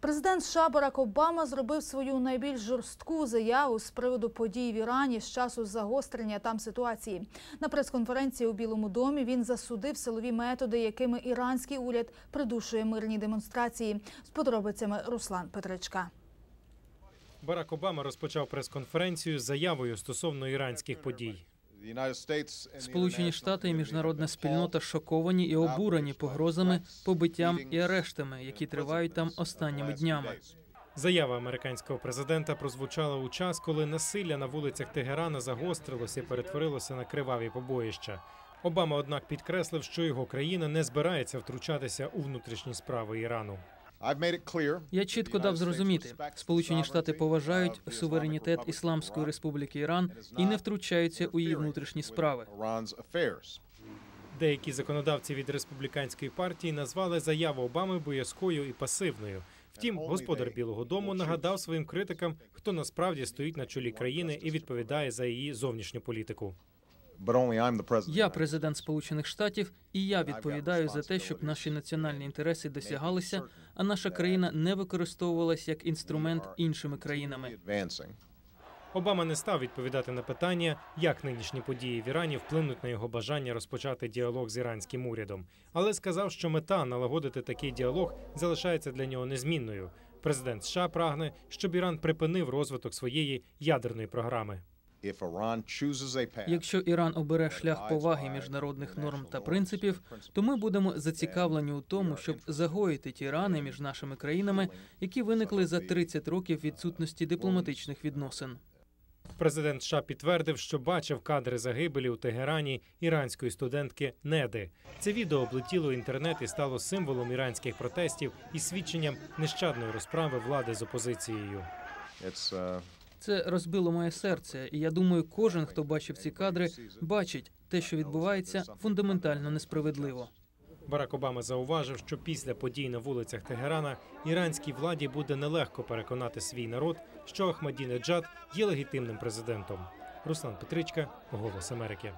Президент США Барак Обама зробив свою найбільш жорстку заяву з приводу подій в Ірані з часу загострення там ситуації. На прес-конференції у Білому домі він засудив силові методи, якими іранський уряд придушує мирні демонстрації. З подробицями Руслан Петричка. Барак Обама розпочав прес-конференцію з заявою стосовно іранських подій. Сполучені Штати і міжнародна спільнота шоковані і обурені погрозами, побиттям і арештами, які тривають там останніми днями. Заява американського президента прозвучала у час, коли насилля на вулицях Тегерана загострилося і перетворилося на криваві побоїща. Обама, однак, підкреслив, що його країна не збирається втручатися у внутрішні справи Ірану. Я чітко дав зрозуміти, Сполучені Штати поважають суверенітет Ісламської Республіки Іран і не втручаються у її внутрішні справи. Деякі законодавці від республіканської партії назвали заяву Обами боязкою і пасивною. Втім, господар Білого Дому нагадав своїм критикам, хто насправді стоїть на чолі країни і відповідає за її зовнішню політику. Я президент Сполучених Штатів, і я відповідаю за те, щоб наші національні інтереси досягалися, а наша країна не використовувалась як інструмент іншими країнами. Обама не став відповідати на питання, як нинішні події в Ірані вплинуть на його бажання розпочати діалог з іранським урядом, але сказав, що мета налагодити такий діалог залишається для нього незмінною. Президент США прагне, щоб Іран припинив розвиток своєї ядерної програми. Якщо Іран обере шлях поваги міжнародних норм та принципів, то ми будемо зацікавлені у тому, щоб загоїти ті рани між нашими країнами, які виникли за 30 років відсутності дипломатичних відносин. Президент США підтвердив, що бачив кадри загибелі у Тегерані іранської студентки Неди. Це відео облетіло інтернет і стало символом іранських протестів і свідченням нещадної розправи влади з опозицією. Це розбило моє серце, і я думаю, кожен, хто бачив ці кадри, бачить те, що відбувається, фундаментально несправедливо. Барак Обама зауважив, що після подій на вулицях Тегерана іранській владі буде нелегко переконати свій народ, що Ахмадінеджад є легітимним президентом. Руслан Петричка, Голос Америки.